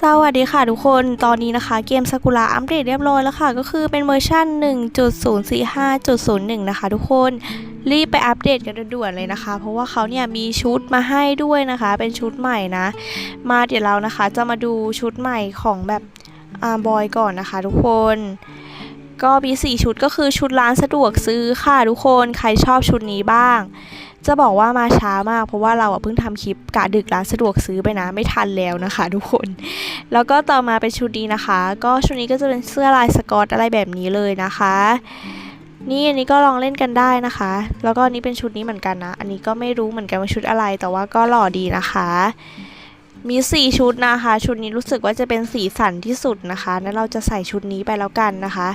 สวัสดีค่ะทุกคนตอนนี้นะคะเกมซากุระอัปเดตเรียบร้อยแล้วค่ะ ก็คือเป็นเวอร์ชัน1.045.01 นะคะทุกคนรีบไปอัปเดตกันด่วนเลยนะคะ เพราะว่าเขาเนี่ยมีชุดมาให้ด้วยนะคะ เป็นชุดใหม่นะ มาเดี๋ยวเรานะคะจะมาดูชุดใหม่ของแบบอาบอยก่อนนะคะทุกคน ก็มี 4 ชุดก็คือชุดร้านสะดวกซื้อค่ะทุกคนใครชอบชุดนี้บ้าง จะบอกว่ามาช้ามากเพราะว่าเราเพิ่งทำคลิปกะดึกร้านสะดวกซื้อไปนะ ไม่ทันแล้วนะคะทุกคน แล้วก็ต่อมาเป็นชุดนี้นะคะ ก็ชุดนี้ก็จะเป็นเสื้อลายสกอตอะไรแบบนี้เลยนะคะ นี่อันนี้ก็ลองเล่นกันได้นะคะ แล้วก็อันนี้เป็นชุดนี้เหมือนกันนะ อันนี้ก็ไม่รู้เหมือนกันว่าชุดอะไร แต่ว่าก็หล่อดีนะคะมี 4 ชุดนะคะ ชุดนี้รู้สึกว่าจะเป็นสีสันที่สุดนะคะนั้นเราจะใส่ชุดนี้ไปแล้วกันนะคะ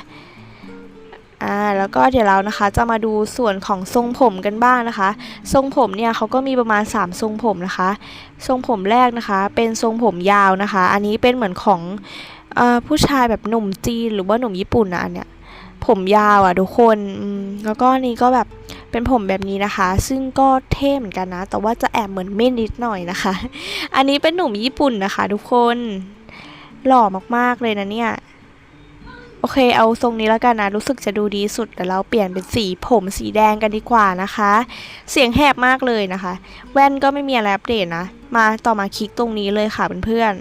อ่าแล้วก็เดี๋ยวเรานะคะจะมาดูส่วนของทรงผมกันบ้างนะคะ ทรงผมเนี่ยเขาก็มีประมาณ 3 ทรงผมนะคะ ทรงผมแรกนะคะ เป็นทรงผมยาวนะคะ อันนี้เป็นเหมือนของอผู้ชายแบบหนุ่มจีนหรือว่าหนุ่มญี่ปุ่นนะอันเนี้ยผมยาวอะทุกคนแล้วก็นนี้ก็แบบเป็นผมแบบนี้นะคะ ซึ่งก็เท่เหมือนกันนะ แต่ว่าจะแอบเหมือนเม่นนิดหน่อยนะคะ อันนี้เป็นหนุ่มญี่ปุ่นนะคะ ทุกคนหล่อมากๆเลยนะเนี่ย อเคเอาทรงนี้แล้วกันนะ รู้สึกจะดูดีสุดแต่เราเปลี่ยนเป็นสีผมสีแดงกันดีกว่านะคะ เสียงแหบมากเลยนะคะ แว่นก็ไม่มีอะไรอัปเดตนะ มาต่อมาคลิกตรงนี้เลยค่ะเพื่อน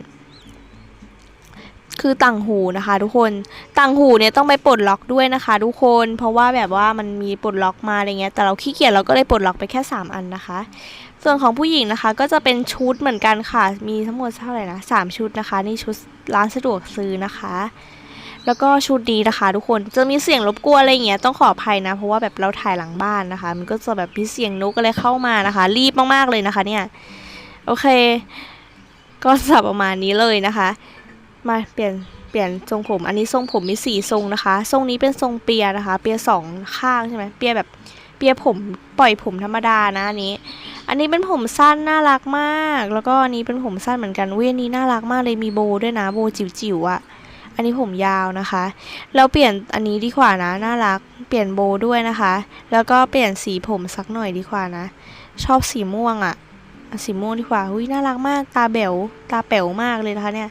คือต่างหูนะคะทุกคนต่างหูเนี่ยต้องไปปลดล็อกด้วยนะคะ ทุกคนเพราะว่าแบบว่ามันมีปลดล็อกมาอะไรเงี้ยแต่เราขี้เกียจเราก็เลยปลดล็อกไปแค่ 3 อันนะคะ ส่วนของผู้หญิงนะคะก็จะเป็นชุดเหมือนกันค่ะ มีทั้งหมดเท่าไหร่นะสามชุดนะคะ นี่ชุดร้านสะดวกซื้อนะคะ แล้วก็ชุดนี้นะคะทุกคนจะมีเสียงรบกวนอะไรอย่างเงี้ยต้องขออภัยนะ เพราะว่าแบบเราถ่ายหลังบ้านนะคะ มันก็จะแบบมีเสียงนกอะไรเข้ามานะคะ รีบมากๆเลยนะคะเนี่ยโอเค ก็จะประมาณนี้เลยนะคะ มาเปลี่ยนเปลี่ยนทรงผม อันนี้ทรงผมมีสี่ทรงนะคะ ทรงนี้เป็นทรงเปียนะคะ เปียสองข้างใช่ไหมเปียแบบเปียผมปล่อยผมธรรมดานะอันนี้ อันนี้เป็นผมสั้นน่ารักมาก แล้วก็อันนี้เป็นผมสั้นเหมือนกันเว้ยนนี้น่ารักมากเลยมีโบด้วยนะโบจิ๋วๆอะ่ะ อันนี้ผมยาวนะคะ เราเปลี่ยนอันนี้ดีกว่านะ น่ารัก เปลี่ยนโบด้วยนะคะ แล้วก็เปลี่ยนสีผมสักหน่อยดีกว่านะ ชอบสีม่วงอะ่ะ สีม่วงดีกว่าอุ้ยน่ารักมาก ตาแบ๋วตาแป๋วมากเลยนะคะเนี่ย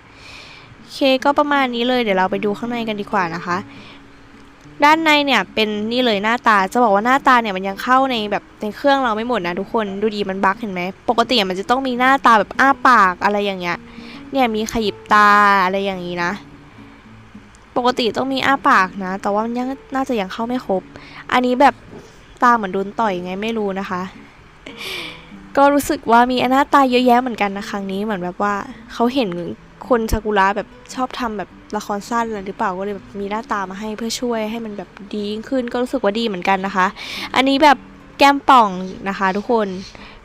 โอเคก็ประมาณนี้เลย เดี๋ยวเราไปดูข้างในกันดีกว่านะคะ ด้านในเนี่ยเป็นนี่เลยหน้าตา จะบอกว่าหน้าตาเนี่ยมันยังเข้าในแบบในเครื่องเราไม่หมดนะทุกคน ดูดีมันบั๊กเห็นไหม ปกติมันจะต้องมีหน้าตาแบบอ้าปากอะไรอย่างเงี้ย เนี่ยมีขยิบตาอะไรอย่างนี้นะ ปกติต้องมีอ้าปากนะ แต่ว่ามันยังน่าจะยังเข้าไม่ครบ อันนี้แบบตาเหมือนโดนต่อยไงไม่รู้นะคะ ก็รู้สึกว่ามีหน้าตาเยอะแยะเหมือนกันนะครั้งนี้เหมือนแบบว่าเขาเห็นคนซากุระแบบชอบทำแบบละครสั้นอะไรหรือเปล่าก็เลยแบบมีหน้าตามาให้เพื่อช่วยให้มันแบบดีขึ้นก็รู้สึกว่าดีเหมือนกันนะคะ อันนี้แบบแก้มป่องนะคะ ทุกคน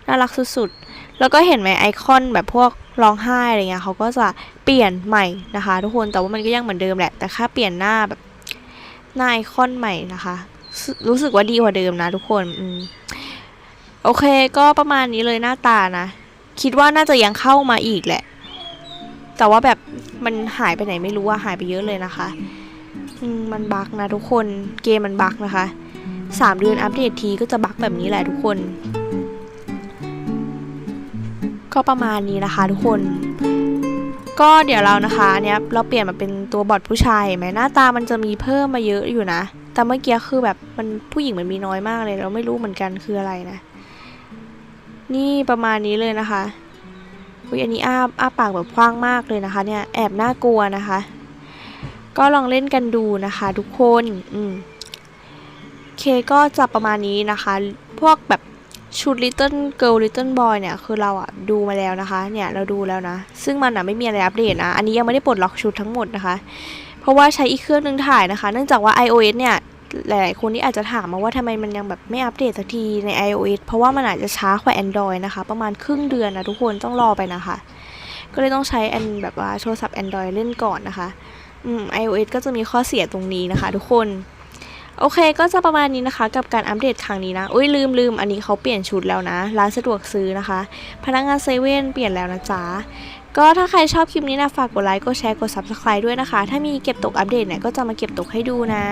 น่ารักสุดๆ แล้วก็เห็นไหมไอคอนแบบพวก ร้องไห้อะไรเงี้ยเขาก็จะเปลี่ยนใหม่นะคะ ทุกคนแต่ว่ามันก็ยังเหมือนเดิมแหละ แต่แค่เปลี่ยนหน้าแบบหน้าไอคอนใหม่นะคะ รู้สึกว่าดีกว่าเดิมนะทุกคนอืมโอเคก็ประมาณนี้เลยหน้าตานะ คิดว่าน่าจะยังเข้ามาอีกแหละ แต่ว่าแบบมันหายไปไหนไม่รู้อะหายไปเยอะเลยนะคะมมันบักนะทุกคนเกมมันบักนะคะสามเดือนอัปเดตทีก็จะบักแบบนี้แหละทุกคน ก็ประมาณนี้นะคะ ทุกคน ก็เดี๋ยวเรานะคะอันเนี้ยเราเปลี่ยนมาเป็นตัวบอทผู้ชายไหมหน้าตามันจะมีเพิ่มมาเยอะอยู่นะ แต่เมื่อกี้คือแบบมันผู้หญิงมันมีน้อยมากเลย เราไม่รู้เหมือนกันคืออะไรนะ นี่ประมาณนี้เลยนะคะอุ้ยอันนี้อ้าอ้าปากแบบกว้างมากเลยนะคะ เนี่ยแอบน่ากลัวนะคะ ก็ลองเล่นกันดูนะคะ ทุกคน อืมเคก็จะประมาณนี้นะคะ พวกแบบ ชุด Little Girl Little Boy เนี่ยคือเราอะดูมาแล้วนะคะเนี่ยเราดูแล้วนะ ซึ่งมันอะไม่มีอะไรอัปเดตนะ อันนี้ยังไม่ได้ปลดล็อกชุดทั้งหมดนะคะ เพราะว่าใช้อีกเครื่องนึงถ่ายนะคะ เนื่องจากว่า iOS เนี่ยหลายๆคนที่อาจจะถามมาว่าทำไมมันยังแบบไม่อัปเดตสักทีใน iOS เพราะว่ามันอาจจะช้ากว่า Android นะคะ ประมาณครึ่งเดือนนะทุกคนต้องรอไปนะคะ ก็เลยต้องใช้อันแบบว่าโทรศัพท์ Android เล่นก่อนนะคะอืม iOS ก็จะมีข้อเสียตรงนี้นะคะ ทุกคน โอเคก็จะประมาณนี้นะคะ กับการอัปเดตครั้งนี้นะ อุ้ยลืมลืมอันนี้เขาเปลี่ยนชุดแล้วนะ ร้านสะดวกซื้อนะคะ พนักงานเซเว่นเปลี่ยนแล้วนะจ๊ะก็ถ้าใครชอบคลิปนี้นะฝากกดไลค์กดแชร์กด Subscribe ด้วยนะคะ ถ้ามีเก็บตกอัปเดตเนี่ยก็จะมาเก็บตกให้ดูนะ